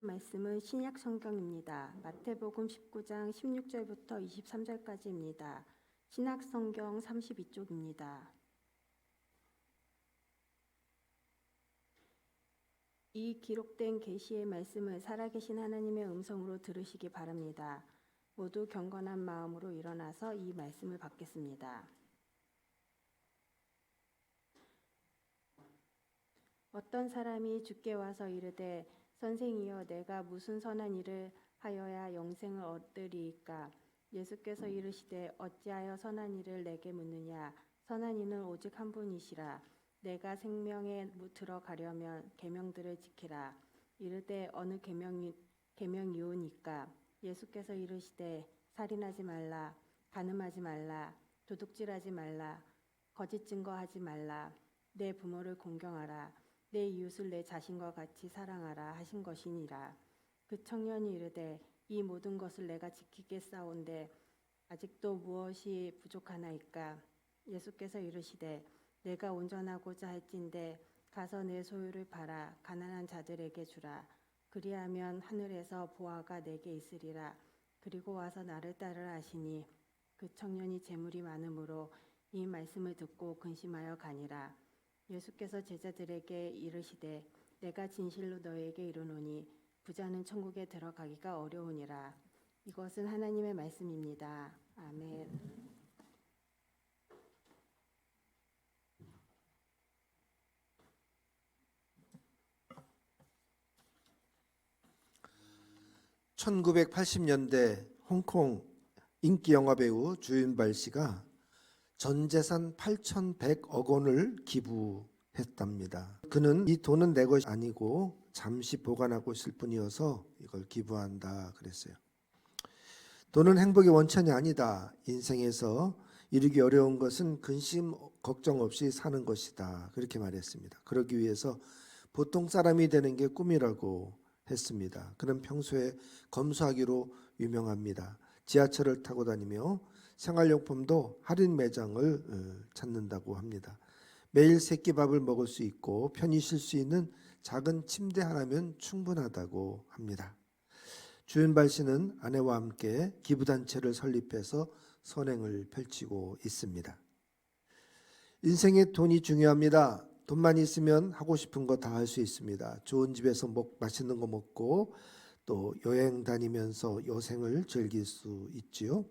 말씀은 신약 성경입니다. 마태복음 19장 16절부터 23절까지입니다. 신약 성경 32쪽입니다. 이 기록된 계시의 말씀을 살아계신 하나님의 음성으로 들으시기 바랍니다. 모두 경건한 마음으로 일어나서 이 말씀을 받겠습니다. 어떤 사람이 주께 와서 이르되 선생이여 내가 무슨 선한 일을 하여야 영생을 얻으리이까? 예수께서 이르시되 어찌하여 선한 일을 내게 묻느냐? 선한 이는 오직 한 분이시라. 내가 생명에 무- 들어가려면 계명들을 지키라. 이르되 어느 계명이 계명이오니까? 예수께서 이르시되 살인하지 말라 간음하지 말라 도둑질하지 말라 거짓 증거하지 말라. 내 부모를 공경하라 내 이웃을 내 자신과 같이 사랑하라 하신 것이니라. 그 청년이 이르되 이 모든 것을 내가 지키겠사온데 아직도 무엇이 부족하나이까? 예수께서 이르시되 내가 온전하고자 할진대 가서 내 소유를 팔아 가난한 자들에게 주라. 그리하면 하늘에서 보화가 내게 있으리라. 그리고 와서 나를 따르라 하시니 그 청년이 재물이 많으므로 이 말씀을 듣고 근심하여 가니라. 예수께서 제자들에게 이르시되 내가 진실로 너희에게 이르노니 부자는 천국에 들어가기가 어려우니라 이것은 하나님의 말씀입니다. 아멘. (1980년대) 홍콩 인기 영화 배우 주윤발 씨가 전 재산 8,100억 원을 기부했답니다. 그는 이 돈은 내 것이 아니고 잠시 보관하고 있을 뿐이어서 이걸 기부한다 그랬어요. 돈은 행복의 원천이 아니다. 인생에서 이루기 어려운 것은 근심 걱정 없이 사는 것이다. 그렇게 말했습니다. 그러기 위해서 보통 사람이 되는 게 꿈이라고 했습니다. 그는 평소에 검소하기로 유명합니다. 지하철을 타고 다니며 생활용품도 할인 매장을 어, 찾는다고 합니다. 매일 새끼밥을 먹을 수 있고 편히 쉴 수 있는 작은 침대 하나면 충분하다고 합니다. 주윤발 씨는 아내와 함께 기부단체를 설립해서 선행을 펼치고 있습니다. 인생에 돈이 중요합니다. 돈만 있으면 하고 싶은 거 다 할 수 있습니다. 좋은 집에서 먹, 맛있는 거 먹고 또 여행 다니면서 여생을 즐길 수 있지요.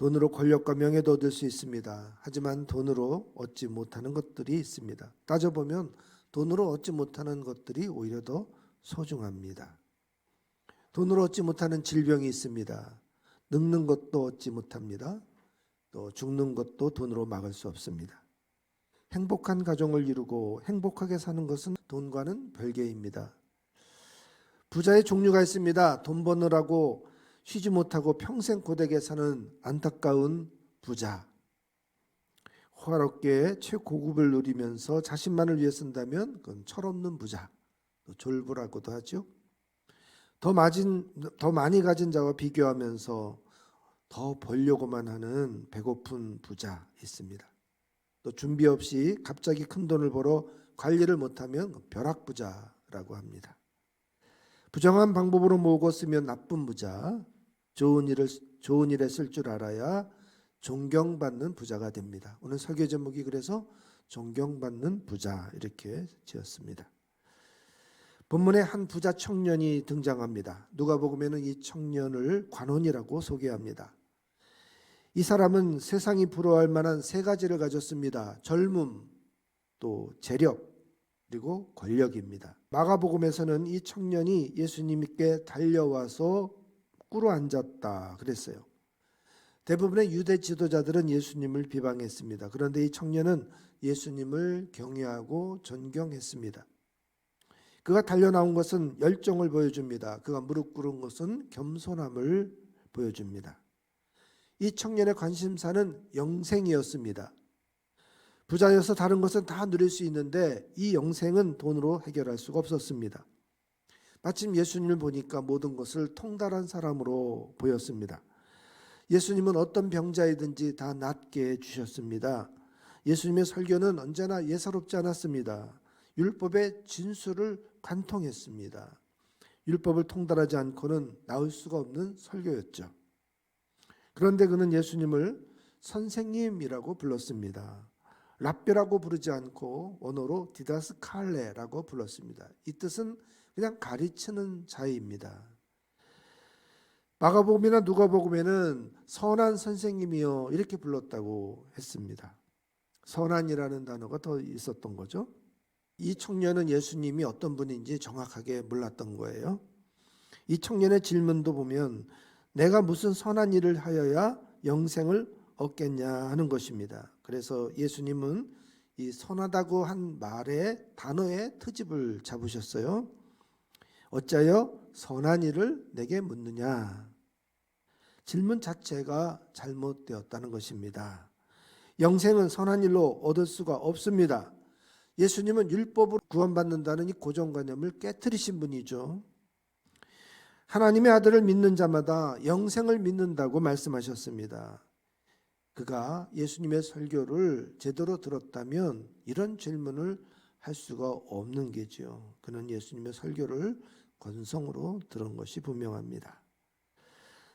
돈으로 권력과 명예도 얻을 수 있습니다. 하지만 돈으로 얻지 못하는 것들이 있습니다. 따져보면 돈으로 얻지 못하는 것들이 오히려 더 소중합니다. 돈으로 얻지 못하는 질병이 있습니다. 늙는 것도 얻지 못합니다. 또 죽는 것도 돈으로 막을 수 없습니다. 행복한 가정을 이루고 행복하게 사는 것은 돈과는 별개입니다. 부자의 종류가 있습니다. 돈 버느라고 쉬지 못하고 평생 고되게 사는 안타까운 부자. 호화롭게 최고급을 누리면서 자신만을 위해 쓴다면 그건 철없는 부자. 또 졸부라고도 하죠. 더 맞은 더 많이 가진 자와 비교하면서 더 벌려고만 하는 배고픈 부자 있습니다. 또 준비 없이 갑자기 큰 돈을 벌어 관리를 못하면 벼락부자라고 합니다. 부정한 방법으로 모으고 쓰면 나쁜 부자, 좋은 일을 좋은 일에 쓸 줄 알아야 존경받는 부자가 됩니다. 오늘 설교 제목이 그래서 존경받는 부자 이렇게 지었습니다. 본문에 한 부자 청년이 등장합니다. 누가복음에는 이 청년을 관원이라고 소개합니다. 이 사람은 세상이 부러워할 만한 세 가지를 가졌습니다. 젊음, 또 재력, 그리고 권력입니다. 마가복음에서는 이 청년이 예수님께 달려와서 꿇어 앉았다 그랬어요. 대부분의 유대 지도자들은 예수님을 비방했습니다. 그런데 이 청년은 예수님을 경외하고 존경했습니다. 그가 달려 나온 것은 열정을 보여줍니다. 그가 무릎 꿇은 것은 겸손함을 보여줍니다. 이 청년의 관심사는 영생이었습니다. 부자여서 다른 것은 다 누릴 수 있는데 이 영생은 돈으로 해결할 수가 없었습니다. 마침 예수님을 보니까 모든 것을 통달한 사람으로 보였습니다. 예수님은 어떤 병자이든지 다 낫게 해주셨습니다. 예수님의 설교는 언제나 예사롭지 않았습니다. 율법의 진수를 관통했습니다. 율법을 통달하지 않고는 나올 수가 없는 설교였죠. 그런데 그는 예수님을 선생님이라고 불렀습니다. 랍비라고 부르지 않고 언어로 디다스칼레라고 불렀습니다. 이 뜻은 그냥 가르치는 자입니다. 마가복음이나 누가복음에는 선한 선생님이요 이렇게 불렀다고 했습니다. 선한이라는 단어가 더 있었던 거죠. 이 청년은 예수님이 어떤 분인지 정확하게 몰랐던 거예요. 이 청년의 질문도 보면 내가 무슨 선한 일을 하여야 영생을 얻겠냐 하는 것입니다. 그래서 예수님은 이 선하다고 한 말의 단어의 트집을 잡으셨어요. 어찌하여 선한 일을 내게 묻느냐? 질문 자체가 잘못되었다는 것입니다. 영생은 선한 일로 얻을 수가 없습니다. 예수님은 율법으로 구원받는다는 이 고정관념을 깨뜨리신 분이죠. 하나님의 아들을 믿는 자마다 영생을 믿는다고 말씀하셨습니다. 그가 예수님의 설교를 제대로 들었다면 이런 질문을 할 수가 없는 게지요. 그는 예수님의 설교를 건성으로 들은 것이 분명합니다.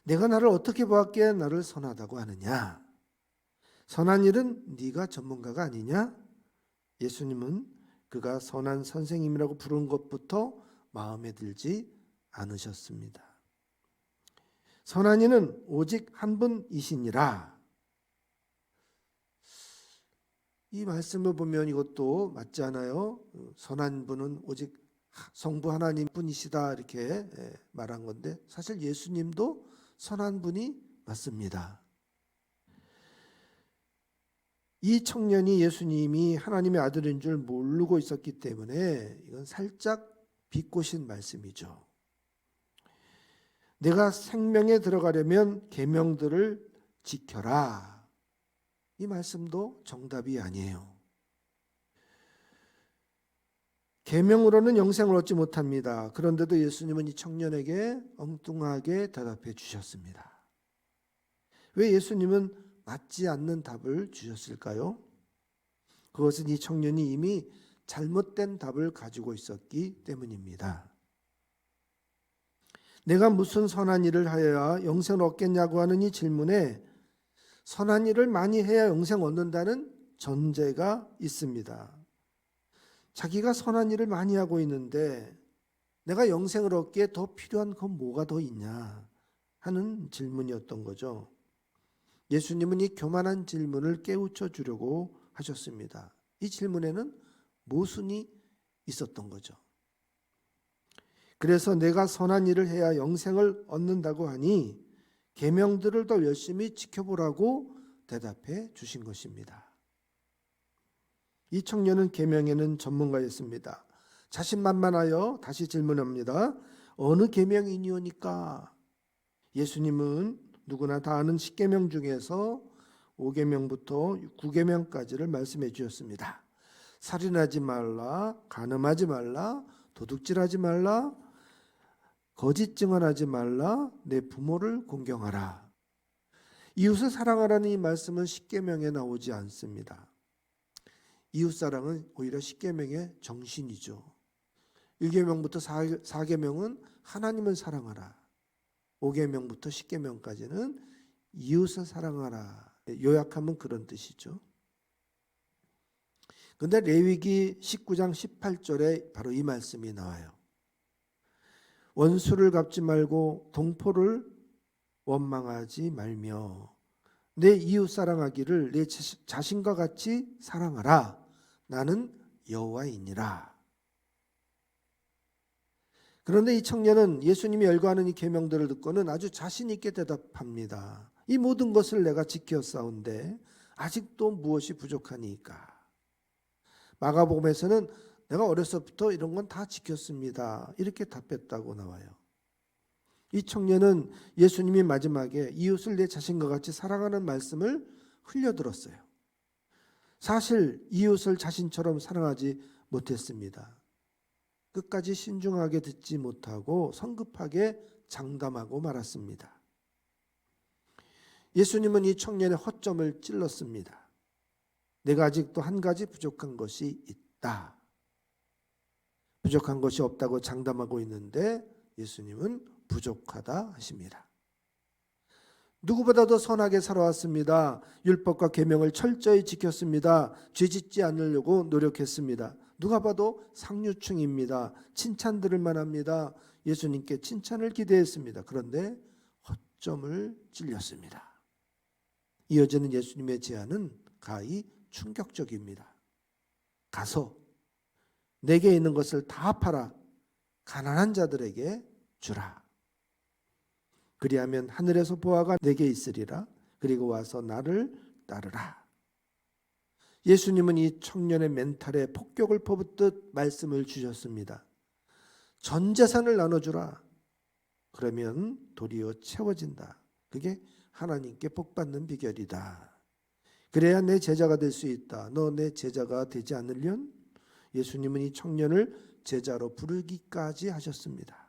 내가 나를 어떻게 보았기에 나를 선하다고 하느냐? 선한 일은 네가 전문가가 아니냐? 예수님은 그가 선한 선생님이라고 부른 것부터 마음에 들지 않으셨습니다. 선한 이는 오직 한 분이시니라. 이 말씀을 보면 이것도 맞지 않아요? 선한 분은 오직 성부 하나님 분이시다 이렇게 말한 건데 사실 예수님도 선한 분이 맞습니다. 이 청년이 예수님이 하나님의 아들인 줄 모르고 있었기 때문에 이건 살짝 비꼬신 말씀이죠. 내가 생명에 들어가려면 계명들을 지켜라. 이 말씀도 정답이 아니에요. 계명으로는 영생을 얻지 못합니다. 그런데도 예수님은 이 청년에게 엉뚱하게 대답해 주셨습니다. 왜 예수님은 맞지 않는 답을 주셨을까요? 그것은 이 청년이 이미 잘못된 답을 가지고 있었기 때문입니다. 내가 무슨 선한 일을 하여야 영생을 얻겠냐고 하는 이 질문에 선한 일을 많이 해야 영생 얻는다는 전제가 있습니다. 자기가 선한 일을 많이 하고 있는데 내가 영생을 얻기에 더 필요한 건 뭐가 더 있냐 하는 질문이었던 거죠. 예수님은 이 교만한 질문을 깨우쳐 주려고 하셨습니다. 이 질문에는 모순이 있었던 거죠. 그래서 내가 선한 일을 해야 영생을 얻는다고 하니 계명들을 더 열심히 지켜보라고 대답해 주신 것입니다. 이 청년은 계명에는 전문가였습니다. 자신만만하여 다시 질문합니다. 어느 계명이니오니까? 예수님은 누구나 다 아는 10계명 중에서 5계명부터 9계명까지를 말씀해 주셨습니다. 살인하지 말라, 간음하지 말라, 도둑질하지 말라, 거짓 증언하지 말라, 내 부모를 공경하라. 이웃을 사랑하라는 이 말씀은 10계명에 나오지 않습니다. 이웃 사랑은 오히려 10계명의 정신이죠. 1계명부터 4 계명은 하나님을 사랑하라. 5계명부터 10계명까지는 이웃을 사랑하라. 요약하면 그런 뜻이죠. 근데 레위기 19장 18절에 바로 이 말씀이 나와요. 원수를 갚지 말고 동포를 원망하지 말며 내 이웃 사랑하기를 내 자신과 같이 사랑하라. 나는 여호와이니라. 그런데 이 청년은 예수님이 열거하는 이 계명들을 듣고는 아주 자신 있게 대답합니다. 이 모든 것을 내가 지켰사온데 아직도 무엇이 부족하니까. 마가복음에서는 내가 어려서부터 이런 건 다 지켰습니다. 이렇게 답했다고 나와요. 이 청년은 예수님이 마지막에 이웃을 내 자신과 같이 사랑하는 말씀을 흘려들었어요. 사실 이웃을 자신처럼 사랑하지 못했습니다. 끝까지 신중하게 듣지 못하고 성급하게 장담하고 말았습니다. 예수님은 이 청년의 허점을 찔렀습니다. 내가 아직도 한 가지 부족한 것이 있다. 부족한 것이 없다고 장담하고 있는데 예수님은 부족하다 하십니다. 누구보다도 선하게 살아왔습니다. 율법과 계명을 철저히 지켰습니다. 죄짓지 않으려고 노력했습니다. 누가 봐도 상류층입니다. 칭찬 들을 만합니다. 예수님께 칭찬을 기대했습니다. 그런데 허점을 찔렸습니다. 이어지는 예수님의 제안은 가히 충격적입니다. 가서 내게 있는 것을 다 팔아 가난한 자들에게 주라. 그리하면 하늘에서 보아가 내게 있으리라. 그리고 와서 나를 따르라. 예수님은 이 청년의 멘탈에 폭격을 퍼붓듯 말씀을 주셨습니다. 전 재산을 나눠주라. 그러면 도리어 채워진다. 그게 하나님께 복받는 비결이다. 그래야 내 제자가 될 수 있다. 너 내 제자가 되지 않으련? 예수님은 이 청년을 제자로 부르기까지 하셨습니다.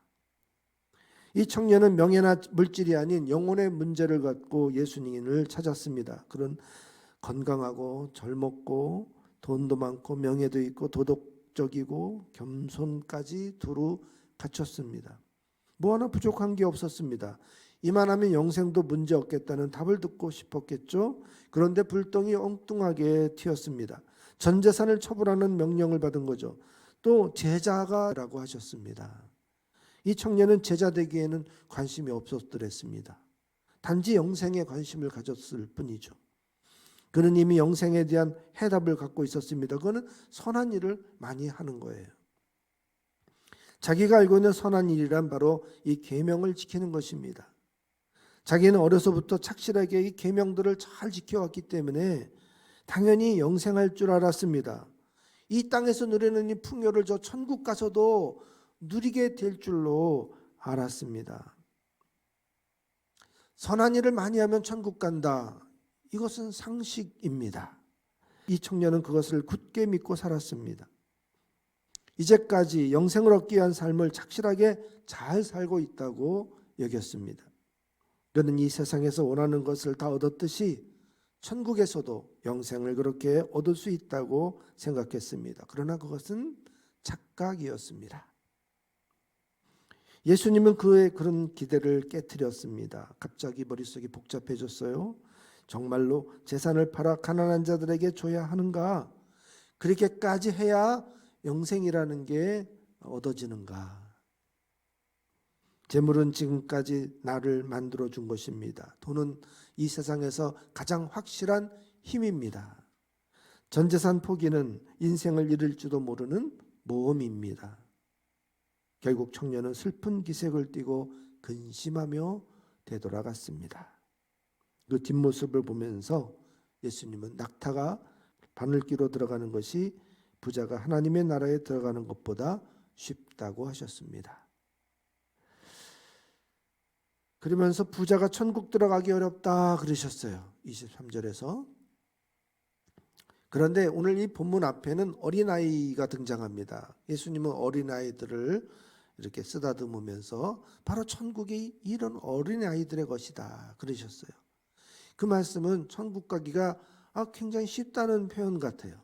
이 청년은 명예나 물질이 아닌 영혼의 문제를 갖고 예수님을 찾았습니다. 그런 건강하고 젊었고 돈도 많고 명예도 있고 도덕적이고 겸손까지 두루 갖췄습니다. 뭐 하나 부족한 게 없었습니다. 이만하면 영생도 문제 없겠다는 답을 듣고 싶었겠죠. 그런데 불똥이 엉뚱하게 튀었습니다. 전 재산을 처분하는 명령을 받은 거죠. 또 제자가라고 하셨습니다. 이 청년은 제자 되기에는 관심이 없었더랬습니다. 단지 영생에 관심을 가졌을 뿐이죠. 그는 이미 영생에 대한 해답을 갖고 있었습니다. 그거는 선한 일을 많이 하는 거예요. 자기가 알고 있는 선한 일이란 바로 이 계명을 지키는 것입니다. 자기는 어려서부터 착실하게 이 계명들을 잘 지켜왔기 때문에 당연히 영생할 줄 알았습니다. 이 땅에서 누리는 이 풍요를 저 천국 가서도 누리게 될 줄로 알았습니다. 선한 일을 많이 하면 천국 간다. 이것은 상식입니다. 이 청년은 그것을 굳게 믿고 살았습니다. 이제까지 영생을 얻기 위한 삶을 착실하게 잘 살고 있다고 여겼습니다. 그는 이 세상에서 원하는 것을 다 얻었듯이 천국에서도 영생을 그렇게 얻을 수 있다고 생각했습니다. 그러나 그것은 착각이었습니다. 예수님은 그의 그런 기대를 깨뜨렸습니다. 갑자기 머릿속이 복잡해졌어요. 정말로 재산을 팔아 가난한 자들에게 줘야 하는가? 그렇게까지 해야 영생이라는 게 얻어지는가? 재물은 지금까지 나를 만들어 준 것입니다. 돈은 이 세상에서 가장 확실한 힘입니다. 전 재산 포기는 인생을 잃을지도 모르는 모험입니다. 결국 청년은 슬픈 기색을 띠고 근심하며 되돌아갔습니다. 그 뒷모습을 보면서 예수님은 낙타가 바늘기로 들어가는 것이 부자가 하나님의 나라에 들어가는 것보다 쉽다고 하셨습니다. 그러면서 부자가 천국 들어가기 어렵다 그러셨어요. 23절에서. 그런데 오늘 이 본문 앞에는 어린아이가 등장합니다. 예수님은 어린아이들을 이렇게 쓰다듬으면서 바로 천국이 이런 어린 아이들의 것이다 그러셨어요. 그 말씀은 천국 가기가 아, 굉장히 쉽다는 표현 같아요.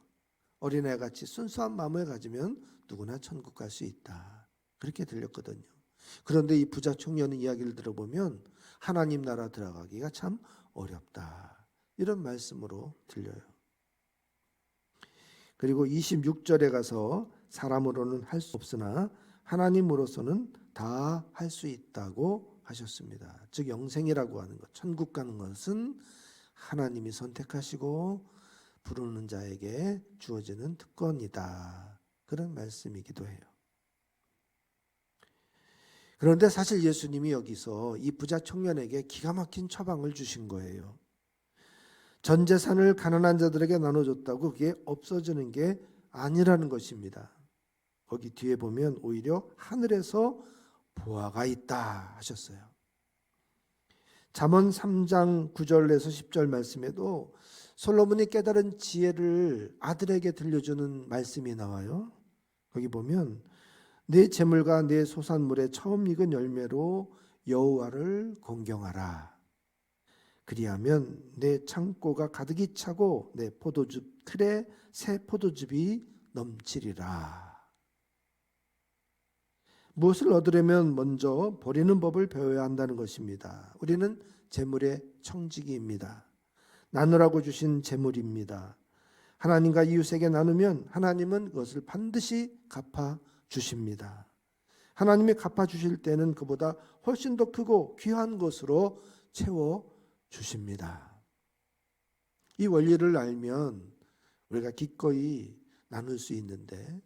어린애 같이 순수한 마음을 가지면 누구나 천국 갈 수 있다. 그렇게 들렸거든요. 그런데 이 부자 청년의 이야기를 들어보면 하나님 나라 들어가기가 참 어렵다. 이런 말씀으로 들려요. 그리고 26절에 가서 사람으로는 할 수 없으나 하나님으로서는 다 할 수 있다고 하셨습니다. 즉 영생이라고 하는 것, 천국 가는 것은 하나님이 선택하시고 부르는 자에게 주어지는 특권이다. 그런 말씀이기도 해요. 그런데 사실 예수님이 여기서 이 부자 청년에게 기가 막힌 처방을 주신 거예요. 전 재산을 가난한 자들에게 나눠줬다고 그게 없어지는 게 아니라는 것입니다. 거기 뒤에 보면 오히려 하늘에서 보아가 있다 하셨어요. 잠언 3장 9절에서 10절 말씀에도 솔로몬이 깨달은 지혜를 아들에게 들려주는 말씀이 나와요. 거기 보면 내 재물과 내 소산물의 처음 익은 열매로 여호와를 공경하라. 그리하면 내 창고가 가득히 차고 내 포도즙 틀에 새 포도즙이 넘치리라. 무엇을 얻으려면 먼저 버리는 법을 배워야 한다는 것입니다. 우리는 재물의 청지기입니다. 나누라고 주신 재물입니다. 하나님과 이웃에게 나누면 하나님은 그것을 반드시 갚아 주십니다. 하나님이 갚아 주실 때는 그보다 훨씬 더 크고 귀한 것으로 채워 주십니다. 이 원리를 알면 우리가 기꺼이 나눌 수 있는데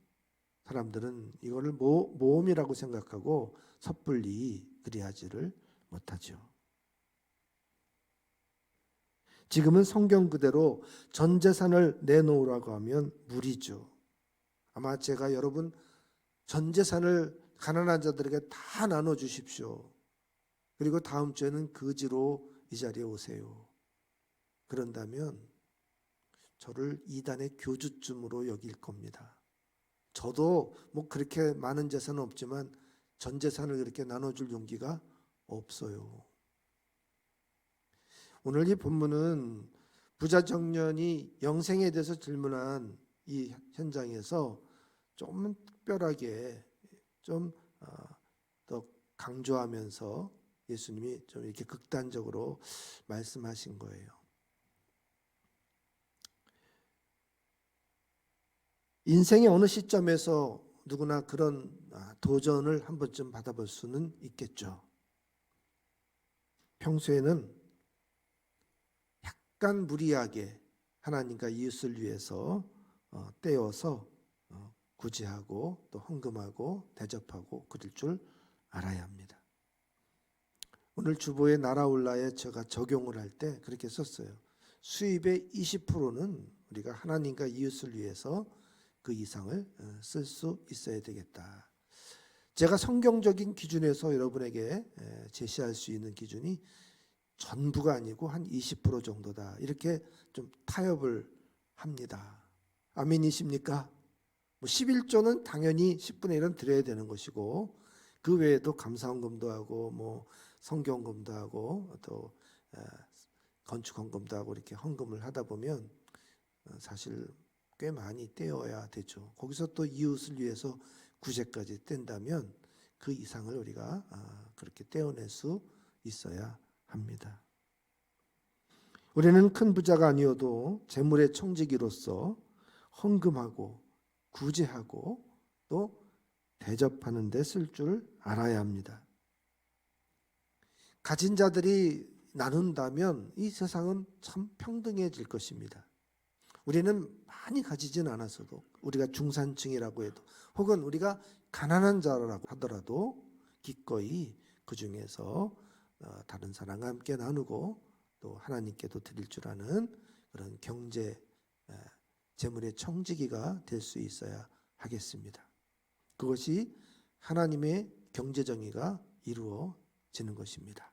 사람들은 이거를 모, 모험이라고 생각하고 섣불리 그리하지를 못하죠. 지금은 성경 그대로 전 재산을 내놓으라고 하면 무리죠. 아마 제가 여러분 전 재산을 가난한 자들에게 다 나눠 주십시오. 그리고 다음 주에는 거지로 이 자리에 오세요. 그런다면 저를 이단의 교주쯤으로 여길 겁니다. 저도 뭐 그렇게 많은 재산은 없지만 전 재산을 그렇게 나눠줄 용기가 없어요. 오늘 이 본문은 부자 청년이 영생에 대해서 질문한 이 현장에서 좀 특별하게 좀 더 강조하면서 예수님이 좀 이렇게 극단적으로 말씀하신 거예요. 인생의 어느 시점에서 누구나 그런 아, 도전을 한 번쯤 받아볼 수는 있겠죠. 평소에는 약간 무리하게 하나님과 이웃을 위해서 어, 떼어서 어, 구제하고 또 헌금하고 대접하고 그럴 줄 알아야 합니다. 오늘 주보에 나라올라에 제가 적용을 할 때 그렇게 썼어요. 수입의 20%는 우리가 하나님과 이웃을 위해서 그 이상을 어, 쓸수 있어야 되겠다. 제가 성경적인 기준에서 여러분에게 에, 제시할 수 있는 기준이 전부가 아니고 한 20% 정도다. 이렇게 좀 타협을 합니다. 아멘이십니까? 뭐 11조는 당연히 10분의 1은 드려야 되는 것이고 그 외에도 감사헌금도 하고 뭐 성경금도 하고 또 에, 건축헌금도 하고 이렇게 헌금을 하다 보면 어, 사실 꽤 많이 떼어야 되죠. 거기서 또 이웃을 위해서 구제까지 뗀다면 그 이상을 우리가 아, 그렇게 떼어낼 수 있어야 합니다. 우리는 큰 부자가 아니어도 재물의 청지기로서 헌금하고 구제하고 또 대접하는 데 쓸 줄 알아야 합니다. 가진 자들이 나눈다면 이 세상은 참 평등해질 것입니다. 우리는 많이 가지진 않았어도 우리가 중산층이라고 해도 혹은 우리가 가난한 자라고 하더라도 기꺼이 그 중에서 어, 다른 사람과 함께 나누고 또 하나님께도 드릴 줄 아는 그런 경제 에, 재물의 청지기가 될 수 있어야 하겠습니다. 그것이 하나님의 경제 정의가 이루어지는 것입니다.